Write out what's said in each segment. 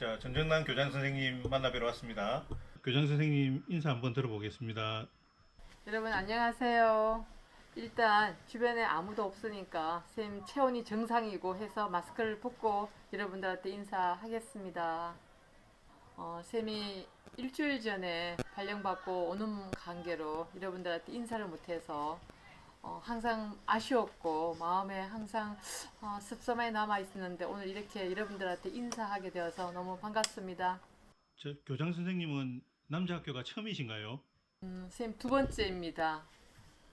자, 전정남 교장 선생님 만나뵈러 왔습니다. 교장 선생님 인사 한번 들어보겠습니다. 여러분 안녕하세요. 일단 주변에 아무도 없으니까 쌤 체온이 정상이고 해서 마스크를 벗고 여러분들한테 인사하겠습니다. 어, 쌤이 일주일 전에 발령받고 오는 관계로 여러분들한테 인사를 못해서 어, 항상 아쉬웠고 마음에 항상 어, 습섭하게 남아 있었는데 오늘 이렇게 여러분들한테 인사하게 되어서 너무 반갑습니다. 저 교장 선생님은 남자 학교가 처음이신가요? 음, 쌤두 번째입니다.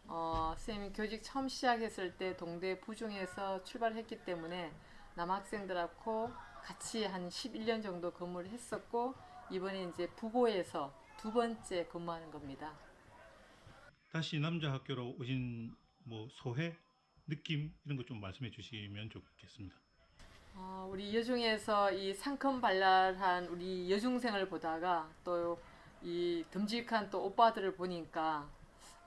어, 쌤이 교직 처음 시작했을 때 동대 부중에서 출발했기 때문에 남학생들하고 같이 한 11년 정도 근무를 했었고 이번에 이제 부고에서 두 번째 근무하는 겁니다. 다시 남자 학교로 오신 뭐 소회 느낌 이런 거좀 말씀해 주시면 좋겠습니다. 어, 우리 여중에서 이 상큼 발랄한 우리 여중생을 보다가 또 이 듬직한 또 오빠들을 보니까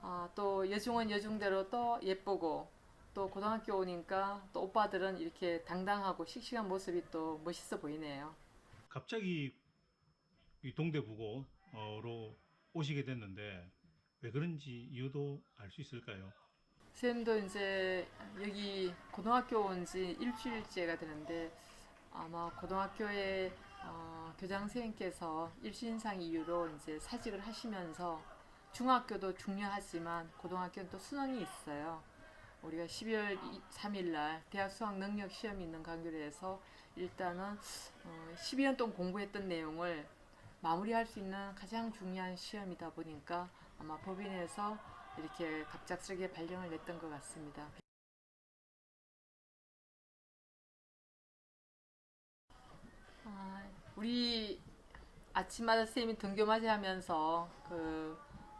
아, 또 여중은 여중대로 또 예쁘고 또 고등학교 오니까 또 오빠들은 이렇게 당당하고 씩씩한 모습이 또 멋있어 보이네요. 갑자기 이 동대부고로 오시게 됐는데 왜 그런지 이유도 알 수 있을까요? 쌤도 이제 여기 고등학교 온 지 일주일째가 되는데 아마 고등학교에 어, 교장 선생님께서 일신상 이유로 이제 사직을 하시면서 중학교도 중요하지만 고등학교는 또 수능이 있어요. 우리가 12월 3일 날 대학 수학 능력 시험이 있는 관계로 해서 일단은 어, 12년 동안 공부했던 내용을 마무리할 수 있는 가장 중요한 시험이다 보니까 아마 법인에서 이렇게 갑작스럽게 발령을 냈던 것 같습니다. 아, 우리 아침마다 선생님이 등교맞이 하면서 그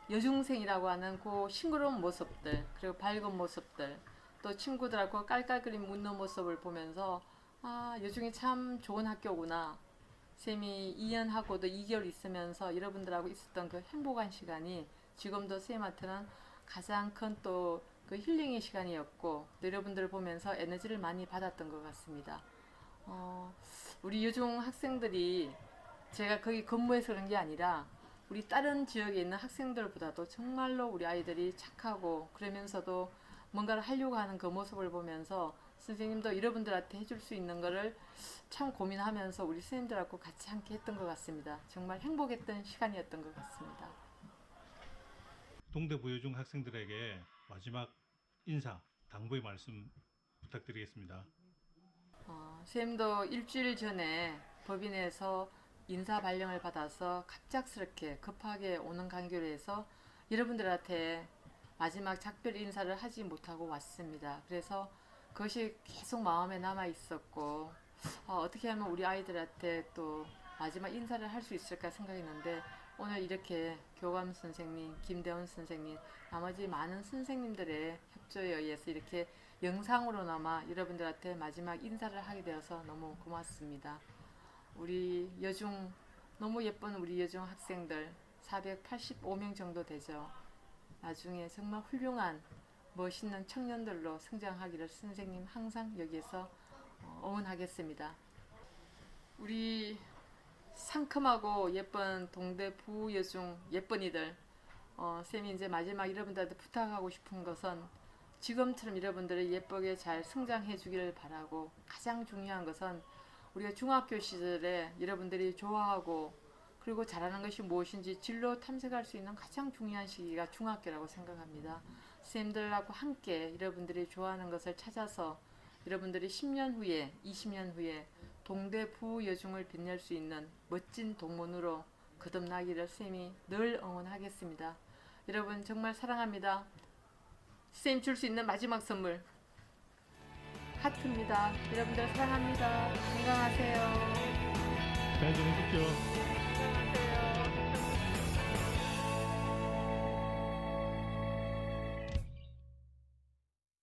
여중생이라고 하는 그 싱그러운 모습들 그리고 밝은 모습들 또 친구들하고 깔깔거리는 웃는 모습을 보면서 아 여중이 참 좋은 학교구나 쌤이 2년 하고도 2개월 있으면서 여러분들하고 있었던 그 행복한 시간이 지금도 쌤한테는 가장 큰 또 그 힐링의 시간이었고 또 여러분들을 보면서 에너지를 많이 받았던 것 같습니다. 어, 우리 요중 학생들이 제가 거기 근무해서 그런 게 아니라 우리 다른 지역에 있는 학생들보다도 정말로 우리 아이들이 착하고 그러면서도 뭔가를 하려고 하는 그 모습을 보면서 선생님도 여러분들한테 해줄 수 있는 거를 참 고민하면서 우리 선생님들하고 같이 함께 했던 것 같습니다. 정말 행복했던 시간이었던 것 같습니다. 동대부여중 학생들에게 마지막 인사, 당부의 말씀 부탁드리겠습니다. 어, 쌤도 일주일 전에 법인에서 인사 발령을 받아서 갑작스럽게 급하게 오는 관계로 해서 여러분들한테 마지막 작별 인사를 하지 못하고 왔습니다. 그래서 그것이 계속 마음에 남아 있었고 어, 어떻게 하면 우리 아이들한테 또 마지막 인사를 할 수 있을까 생각했는데 오늘 이렇게 교감 선생님, 김대원 선생님, 나머지 많은 선생님들의 협조에 의해서 이렇게 영상으로나마 여러분들한테 마지막 인사를 하게 되어서 너무 고맙습니다. 우리 여중 너무 예쁜 우리 여중 학생들 485명 정도 되죠. 나중에 정말 훌륭한 멋있는 청년들로 성장하기를 선생님 항상 여기에서 어, 응원하겠습니다. 우리 상큼하고 예쁜 동대 부여중 예쁜이들 어, 쌤이 이제 마지막 여러분들한테 부탁하고 싶은 것은 지금처럼 여러분들이 예쁘게 잘 성장해 주기를 바라고 가장 중요한 것은 우리가 중학교 시절에 여러분들이 좋아하고 그리고 잘하는 것이 무엇인지 진로 탐색할 수 있는 가장 중요한 시기가 중학교라고 생각합니다. 쌤들하고 함께 여러분들이 좋아하는 것을 찾아서 여러분들이 10년 후에, 20년 후에 동대 부여중을 빛낼 수 있는 멋진 동문으로 거듭나기를 쌤이 늘 응원하겠습니다. 여러분 정말 사랑합니다. 쌤 줄 수 있는 마지막 선물 하트입니다. 여러분들 사랑합니다. 건강하세요. 잘 지내십시오.